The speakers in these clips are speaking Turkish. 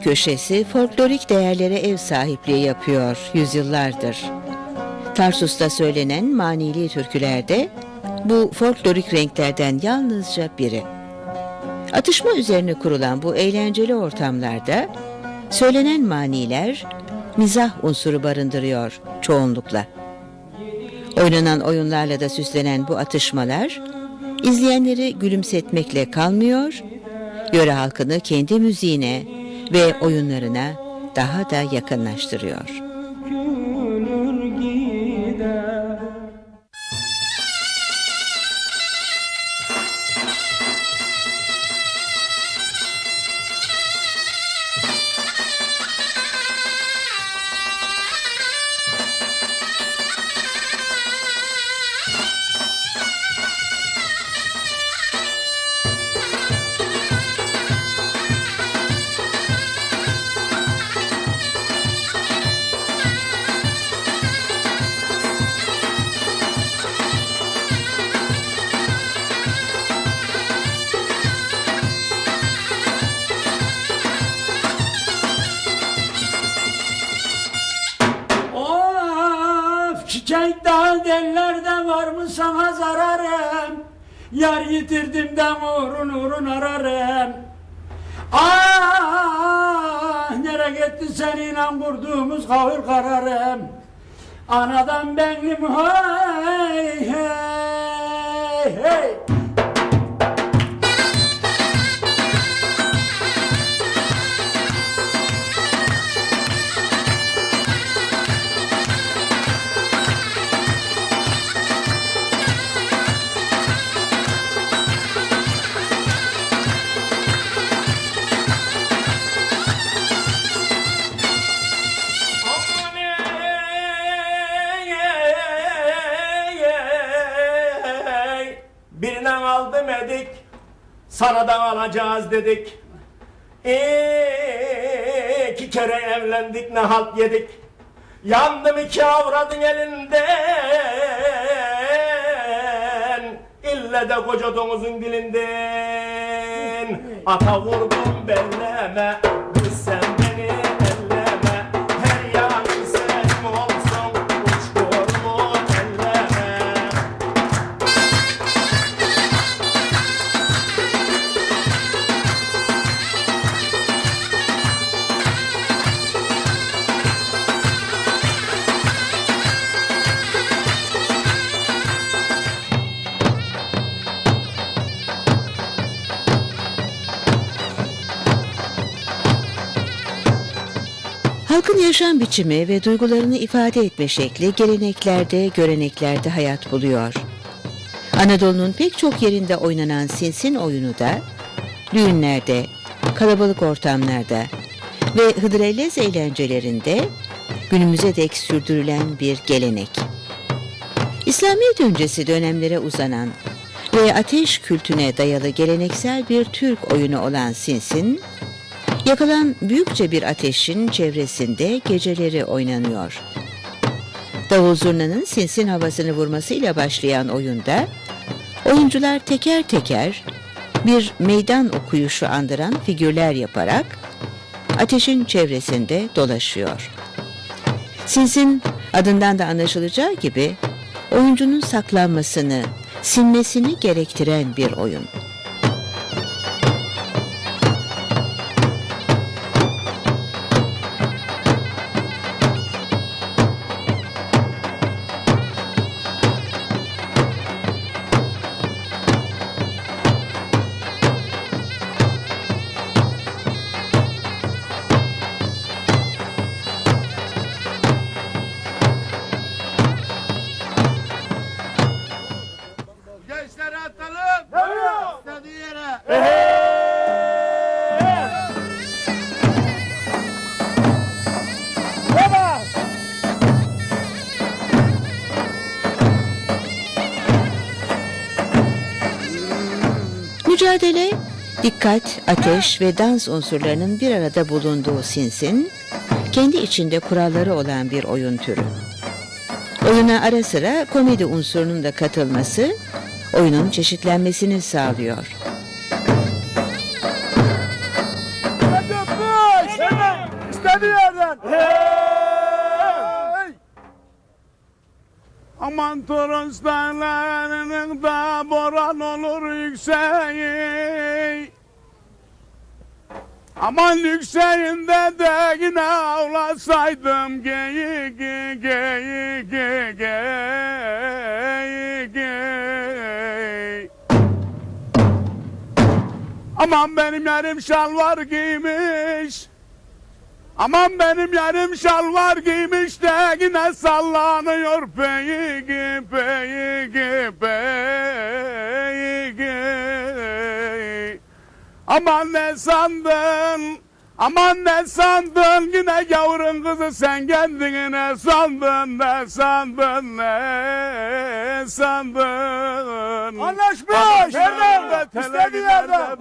köşesi folklorik değerlere ev sahipliği yapıyor yüzyıllardır. Tarsus'ta söylenen manili türkülerde bu folklorik renklerden yalnızca biri. Atışma üzerine kurulan bu eğlenceli ortamlarda söylenen maniler mizah unsuru barındırıyor çoğunlukla. Oynanan oyunlarla da süslenen bu atışmalar izleyenleri gülümsetmekle kalmıyor, yöre halkını kendi müziğine ve oyunlarına daha da yakınlaştırıyor. Var mı sana zararım. Yar yitirdim de uğrun uğrun ararım. Ah nere gitti seninle kurduğumuz kahır kararım. Anadan benim hey hey hey sana alacağız dedik. İki kere evlendik ne halt yedik. Yandım iki avradın elinden. İlle de koca domuzun dilinden. Ata vurdum belleme, Halkın yaşam biçimi ve duygularını ifade etme şekli geleneklerde, göreneklerde hayat buluyor. Anadolu'nun pek çok yerinde oynanan sinsin oyunu da düğünlerde, kalabalık ortamlarda ve hıdrellez eğlencelerinde günümüze dek sürdürülen bir gelenek. İslamiyet öncesi dönemlere uzanan ve ateş kültüne dayalı geleneksel bir Türk oyunu olan sinsin, Yakılan büyükçe bir ateşin çevresinde geceleri oynanıyor. Davul zurnanın sinsin havasını vurmasıyla başlayan oyunda oyuncular teker teker bir meydan okuyuşu andıran figürler yaparak ateşin çevresinde dolaşıyor. Sinsin adından da anlaşılacağı gibi oyuncunun saklanmasını, sinmesini gerektiren bir oyun. Dikkat, ateş ve dans unsurlarının bir arada bulunduğu sinsin, kendi içinde kuralları olan bir oyun türü. Oyuna ara sıra komedi unsurunun da katılması, oyunun çeşitlenmesini sağlıyor. İstediği yerden. Hey! Aman Toros dağlarının da boran olur yükseği. Aman yükseğinde de yine avlasaydım geyik geyik geyik geyik Aman benim yarım şalvar giymiş Aman benim yarım şalvar giymiş de yine sallanıyor peyik peyik peyik Aman ne sandın Aman ne sandın yine yavrun kızı sen kendini ne sandın ne sandın ne sandın Anlaşmış. Nerede? İstediği yerden.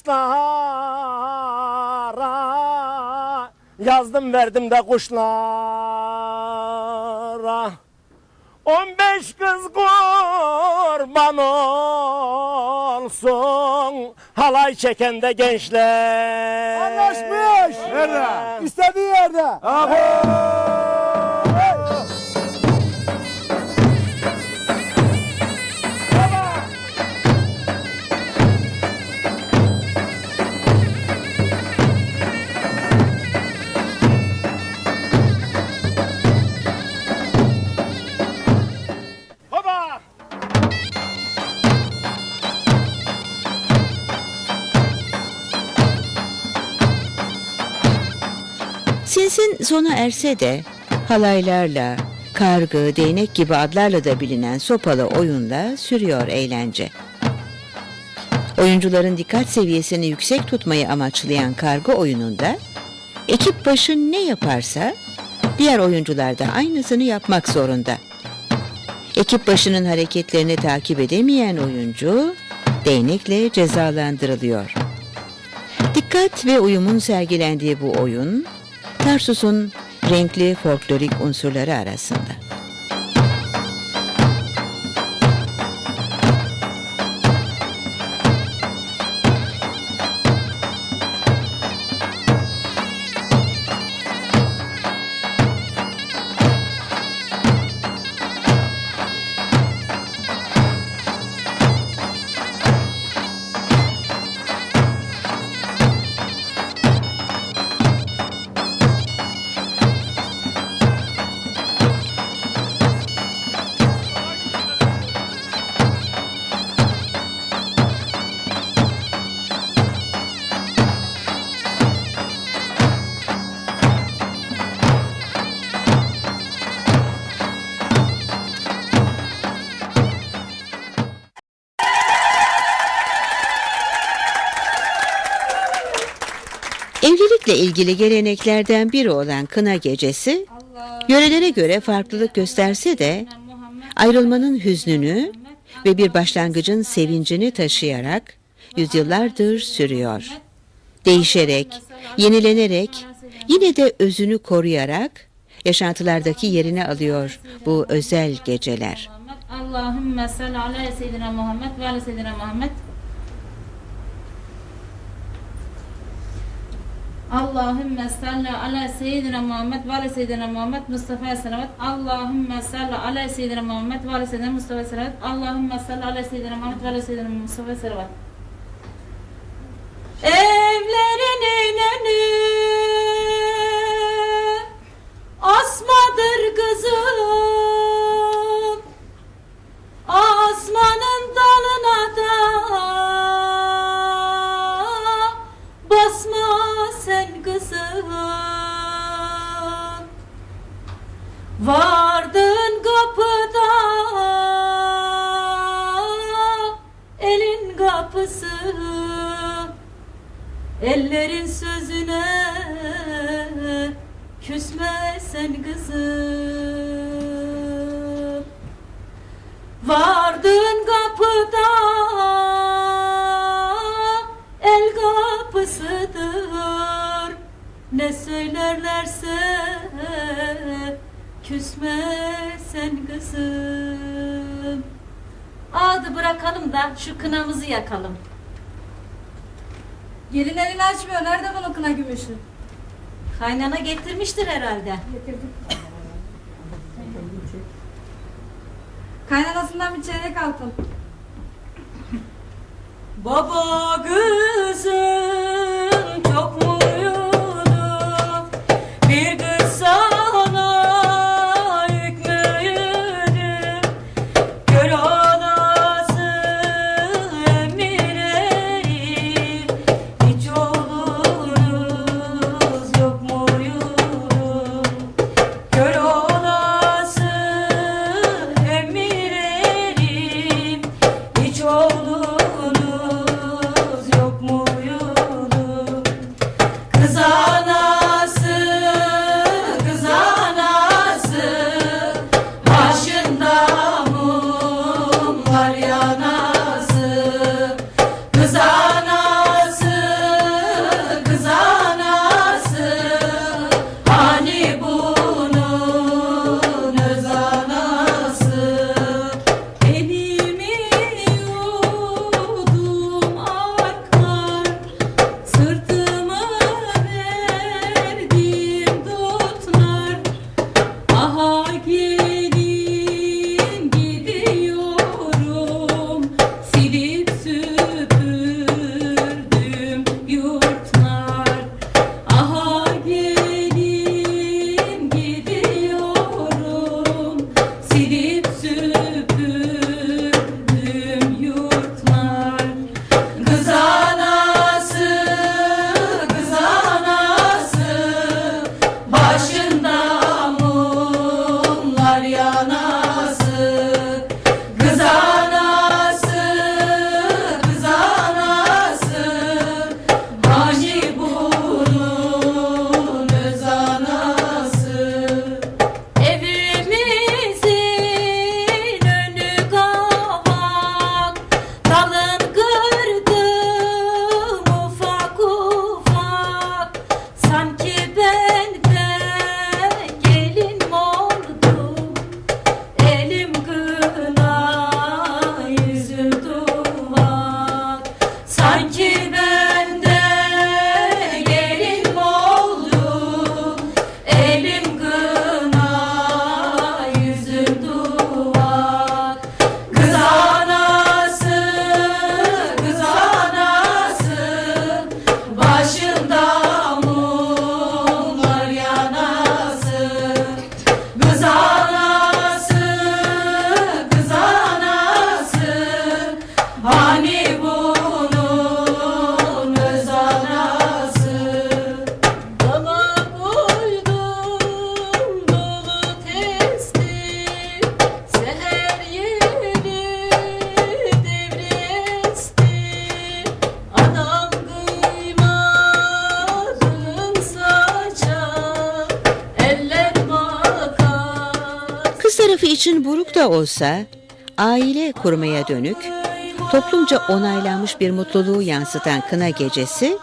Taşlara Yazdım verdim de kuşlara On beş kız kurban olsun Halay çeken de gençler Anlaşmış. Nerede? İstediği yerde Baba. Sona erse de halaylarla, kargı, değnek gibi adlarla da bilinen sopalı oyunla sürüyor eğlence. Oyuncuların dikkat seviyesini yüksek tutmayı amaçlayan kargı oyununda ekip başı ne yaparsa diğer oyuncular da aynısını yapmak zorunda. Ekip başının hareketlerini takip edemeyen oyuncu değnekle cezalandırılıyor. Dikkat ve uyumun sergilendiği bu oyun, Tarsus'un renkli folklorik unsurları arasında. Evlilikle ilgili geleneklerden biri olan kına gecesi, yörelere göre farklılık gösterse de ayrılmanın hüznünü ve bir başlangıcın sevincini taşıyarak yüzyıllardır sürüyor. Değişerek, yenilenerek, yine de özünü koruyarak yaşantılardaki yerini alıyor bu özel geceler. Allahümme salli ala seyyidina Muhammed ve ala seyyidina Muhammed. Allahümme salli ala seyyidina Muhammed ve ala seyyidina Muhammed Mustafa salavat. Allahümme salli ala seyyidina Muhammed ve ala seyyidina Mustafa salavat. Allahümme salli ala seyyidina Muhammed ve ala seyyidina Mustafa salavat. Evlerinin önü asmadır kızım. Asmanın sen kızım. Vardın kapıda Elin kapısı. Ellerin sözüne Küsme sen kızım. Vardın kapıda El kapısıdır. Ne söylerlerse küsme sen kızım Adı bırakalım da şu kınamızı yakalım Gelin elini açmıyor. Nerede bunun kına gümüşü? Kaynana getirmiştir herhalde Kaynanasından bir çeyrek altın. Baba kızım da olsa aile kurmaya dönük, toplumca onaylanmış bir mutluluğu yansıtan kına gecesi,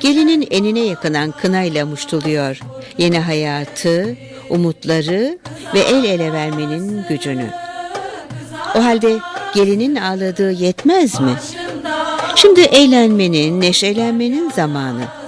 gelinin enine yakınan kınayla muştuluyor. Yeni hayatı, umutları ve el ele vermenin gücünü. O halde gelinin ağladığı yetmez mi? Şimdi eğlenmenin, neşelenmenin zamanı.